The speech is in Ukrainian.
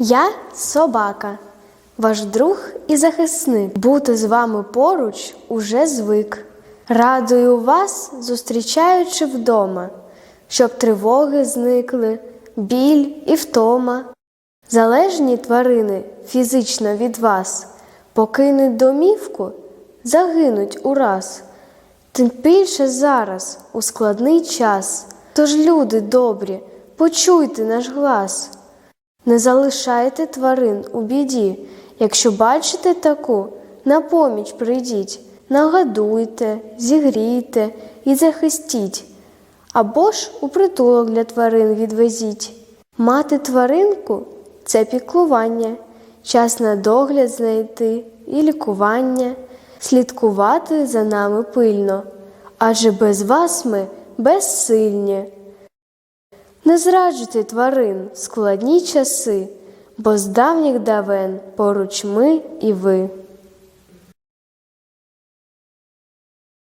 Я собака, ваш друг і захисник. Бути з вами поруч уже звик. Радую вас, зустрічаючи вдома, щоб тривоги зникли, біль і втома. Залежні тварини фізично від вас покинуть домівку, загинуть ураз. Тим більше зараз, у складний час. Тож, люди добрі, почуйте наш глас. Не залишайте тварин у біді. Якщо бачите таку, на поміч прийдіть, нагадуйте, зігрійте і захистіть. Або ж у притулок для тварин відвезіть. Мати тваринку це піклування, час на догляд знайти і лікування, слідкувати за нами пильно, адже без вас ми безсильні. Не зраджуйте тварин складні часи, бо з давніх давен поруч ми і ви.